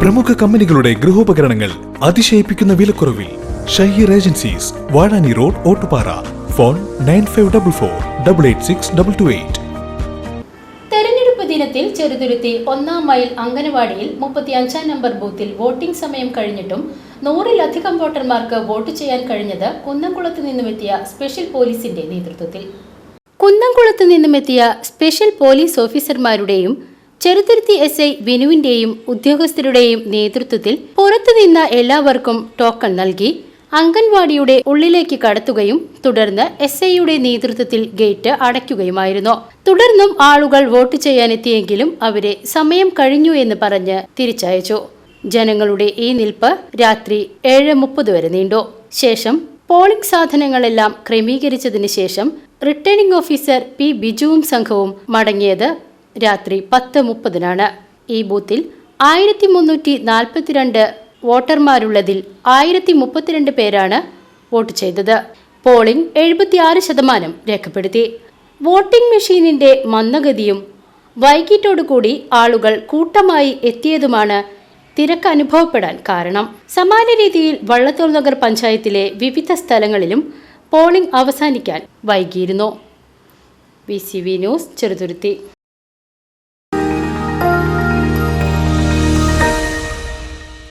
പ്രമുഖ കമ്പനികളുടെ ഗൃഹോപകരണങ്ങൾ അതിശയിപ്പിക്കുന്ന വിലക്കുറവിൽ Shaheer agencies Vazhani road Ottupara. Phone nine five double four double eight six double two eight. തെരഞ്ഞെടുപ്പ് ദിനത്തിൽ ചെറുതുരുത്തി ഒന്നാം മൈൽ അംഗനവാടിയിൽ മുപ്പത്തി അഞ്ചാം നമ്പർ ബൂത്തിൽ വോട്ടിംഗ് സമയം കഴിഞ്ഞിട്ടും നൂറിലധികം വോട്ടർമാർക്ക് വോട്ട് ചെയ്യാൻ കഴിഞ്ഞത് കുന്നംകുളത്ത് നിന്നുമെത്തിയ സ്പെഷ്യൽ പോലീസിന്റെ നേതൃത്വത്തിൽ. കുന്നംകുളത്ത് നിന്നുമെത്തിയ സ്പെഷ്യൽ പോലീസ് ഓഫീസർമാരുടെയും ചെറുതുരുത്തി എസ് ഐ വിനുവിന്റെയും ഉദ്യോഗസ്ഥരുടെയും നേതൃത്വത്തിൽ പുറത്തുനിന്ന എല്ലാവർക്കും ടോക്കൺ നൽകി അംഗൻവാടിയുടെ ഉള്ളിലേക്ക് കടത്തുകയും തുടർന്ന് എസ് ഐയുടെ നേതൃത്വത്തിൽ ഗേറ്റ് അടയ്ക്കുകയുമായിരുന്നു. തുടർന്നും ആളുകൾ വോട്ട് ചെയ്യാനെത്തിയെങ്കിലും അവരെ സമയം കഴിഞ്ഞു എന്ന് പറഞ്ഞ് തിരിച്ചയച്ചു. ജനങ്ങളുടെ ഈ നിൽപ്പ് രാത്രി ഏഴ് മുപ്പത് വരെ നീണ്ടു. ശേഷം പോളിംഗ് സാധനങ്ങളെല്ലാം ക്രമീകരിച്ചതിന് ശേഷം റിട്ടേണിംഗ് ഓഫീസർ പി ബിജുവും സംഘവും മടങ്ങിയത് രാത്രി പത്ത് മുപ്പതിനാണ്. ഈ ബൂത്തിൽ ആയിരത്തി മുന്നൂറ്റി നാൽപ്പത്തിരണ്ട് വോട്ടർമാരുള്ളതിൽ ആയിരത്തി മുപ്പത്തിരണ്ട് പേരാണ് വോട്ട് ചെയ്തത്. പോളിംഗ് എഴുപത്തിയാറ് ശതമാനം രേഖപ്പെടുത്തി. വോട്ടിംഗ് മെഷീനിന്റെ മന്ദഗതിയും വൈകിട്ടോടുകൂടി ആളുകൾ കൂട്ടമായി എത്തിയതുമാണ് തിരക്ക് അനുഭവപ്പെടാൻ കാരണം. സമാന രീതിയിൽ വള്ളത്തോൾ നഗർ പഞ്ചായത്തിലെ വിവിധ സ്ഥലങ്ങളിലും പോളിംഗ് അവസാനിക്കാൻ വൈകിയിരുന്നു. V news Cheruthuruthy.